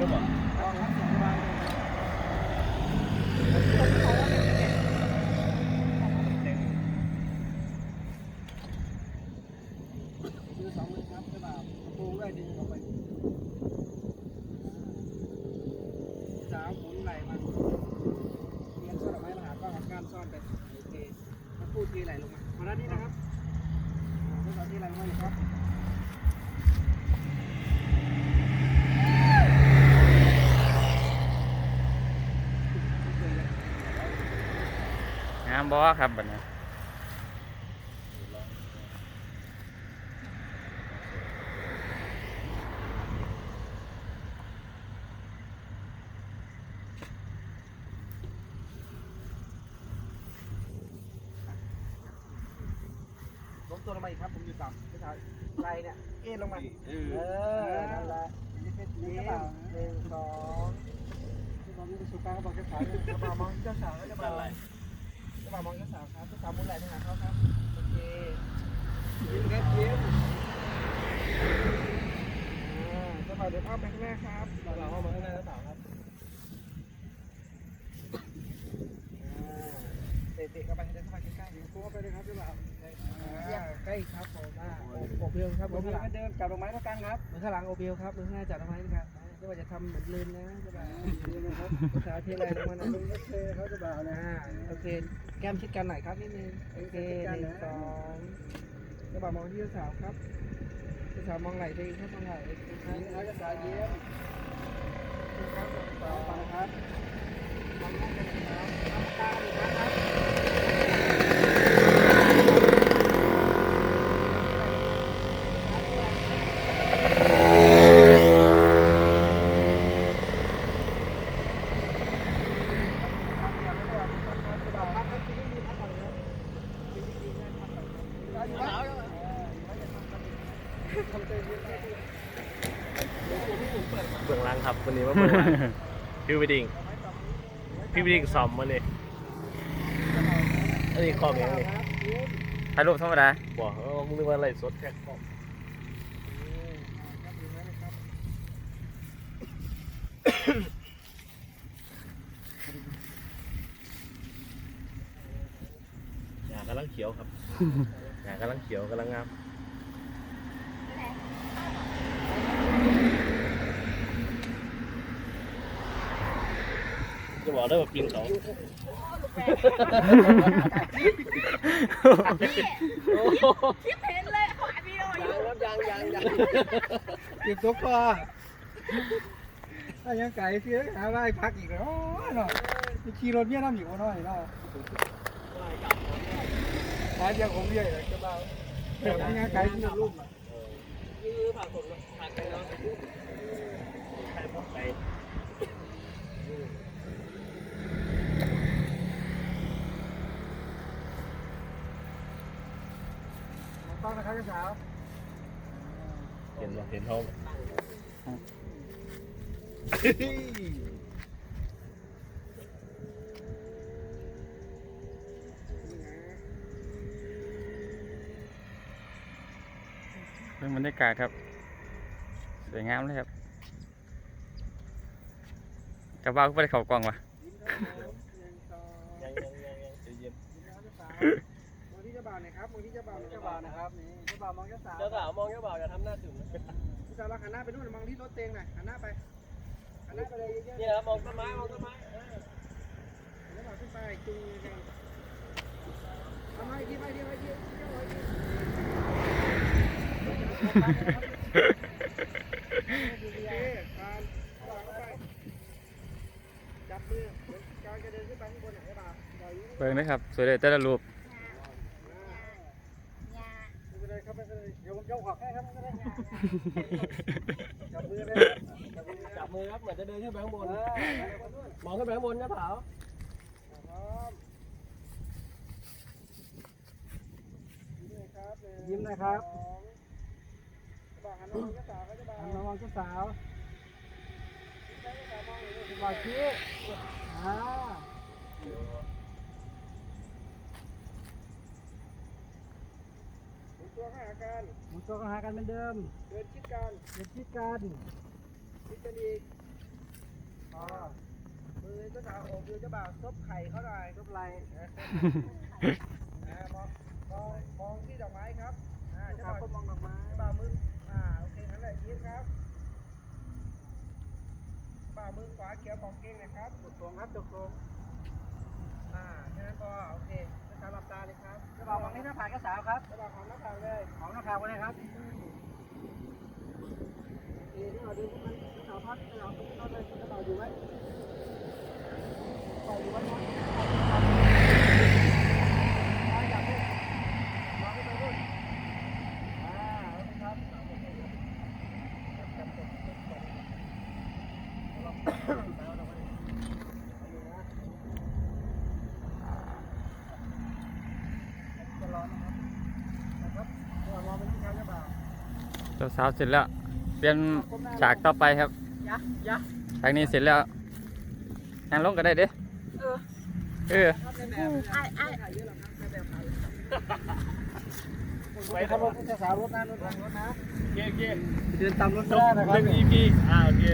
ด้วยดึงออกไปสาวหมุนไหล่มันเรียนซ่อนออกไม้มาหาก็ทำการซ่อนไปโอเคแล้วพูดทีไหลลงมามาด้านนี้นะครับอ่าพูดทีไหลลงมาอยู่ครับ งามบ่ครับบัดนี้ล้มตัวลงมาอีกครับ ผมอยู่ต่ำไม่ใช่ไหลเนี่ย เอ็นลงมา เอเอออนั่นแหละนี่เป็นนี่กระเป๋าหนึ่งสองที่ผมมีประสบการณ์ก็บอกเจ้าสาวกระเป๋ามองเจ้าสาวแล้วกระเป๋า อะไรกระเป๋ามองเจ้าสาวครับเจ้าสาวมุนไหลไปหาเขาครับ โอเคยิ้มครับยิ้มอ่าเจ้าบ่าวเดินอ้อมไปข้างหน้าครับเจ้าบ่าวอ้อมมาข้างหน้าเจ้าสาวครับเตะๆเข้าไปเดินเข้าไปใกล้ๆเดี๋ยวคู่เข้าไปเลยครับเจ้าบ่าวอ่าใกล้ครับผมอ่าโอบเบลครับโอบเบลเดินจับดอกไม้เท่ากันครับมือข้างหลังโอบเบลครับมือข้างหน้าจับดอกไม้นะครับ ไม่ว่าจะทำเหมือนลืมนะเจ้าบ่าวลืมนะครับภาษาเทอะไรลงมานะลุงก็เทเขาเจ้าบ่าวนะโอเค แก้มชิดกันหน่อยครับนิดนึงโอเคหนึ่งสองเจ้าบ่าวมองที่เจ้าสาวครับเจ้าสาวมองไหล่ตัวเองครับมองไหล่ยิ้มแล้วเจ้าสาวยิ้มครับสาวฟังครับมองหน้ากันนะครับทำตาอีกนะครับ เบื้องหลังครับวันนี้ว่าเบื้องหลังพี่วิดิ้งพี่วิดิ้งซ้อมมาเลยอันนี้คอมยังไงถ่ายรูปธรรมดาบอกเออมึงนึกว่าอะไรสดแค่คอมหยากำลังเขียวครับ หยากำลังเขียวกำลังงามจะบอกได้ว่าปิงเขาคิดเห็นเลยขวาพี่โดอยู่ยังยังยังติดตัวคอถ้ายังไก่เสียหาว่าพักอีกแล้วเนาะมีขี่รถเนี่ยน้ำอยู่น้อยเนาะ หาเดียวผมเรียกเลยจะเบาแต่ไม่งั้นไก่ที่รุ่มอะไปต้องนะครับพี่สาวเห็นเห็นท้องเป็น บรรยากาศครับ สวยงามเลยครับกระเป๋าก็ไปเข้ากองวะยังยังยังยังใจเย็นมองที่เจ้าบ่าวหน่อยครับมองที่เจ้าบ่าวเจ้าบ่าวนะครับนี่เจ้าบ่าวมองเจ้าสาวเจ้าสาวมองเจ้าบ่าวอย่าทำหน้าถึงนะพี่สาวหันหน้าไปนู่นมองที่รถเตงหน่อยหันหน้าไปหันหน้าไปเลยเยอะๆเนี่ยครับมองต้นไม้มองต้นไม้เออแล้วเราขึ้นไปจุงกันทำไมที่ไมที่ไม่ที่ไปที่ เบิ่งนะครับ สวยเลยแต่ละรูปจับมือครับเหมือนจะเดินขึ้นไปข้างบนมองขึ้นไปข้างบนนะเปล่ายิ้มนะครับ หันมามองเจ้าสาวหันมามองเจ้าสาวบอชี้อ่าหมุนตัวเข้าหากันหมุนตัวเข้าหากันเหมือนเดิม เดินชิดกัน เดินชิดกันชิดกันอีกพอมือเจ้าสาวโอบมือเจ้าบ่าวซบไข่เขาหน่อยซบไหล่อ่ามองมองมองที่ดอกไม้ครับอ่าเจ้าบ่าวมองดอกไม้เจ้าบ่าวมือ อ่าโอเคนั่นแหละยิ้มครับเจ้าบ่าวมือขวาเขียวของเก่งนะครับจุดตรงครับจุดตรงอ่าแค่นั้นพอโอเคเจ้าสาวหลับตาเลยครับเจ้าบ่าวมองที่หน้าผากเจ้าสาวครับเจ้าบ่าวของหน้าผากเลยของหน้าผากไว้เลยครับเดี๋ยวเราดูมันเราพักเราเราเลยเราดูไว้ปล่อยดูไว้นะจับลูกวางไว้ตรงนู้นอ่าโอเคครับจับจับจับจับจับเราเราเราไว้ดูนะจะร้อนนะครับนะครับเดี๋ยวรอไปที่ เขาจะบ่าวเจ้าสาวเสร็จแล้ว เปลี่ยนฉากต่อไปครับยะยะฉากนี้เสร็จแล้วนั่งลงก็ได้เด้เออเออไอ้ไอ้ไปขับรถจะสาวรถนะรถนะรถนะโอเคโอเคเดินตามรถจได้บนะคหรับนึ่ง EP อ่าโอเค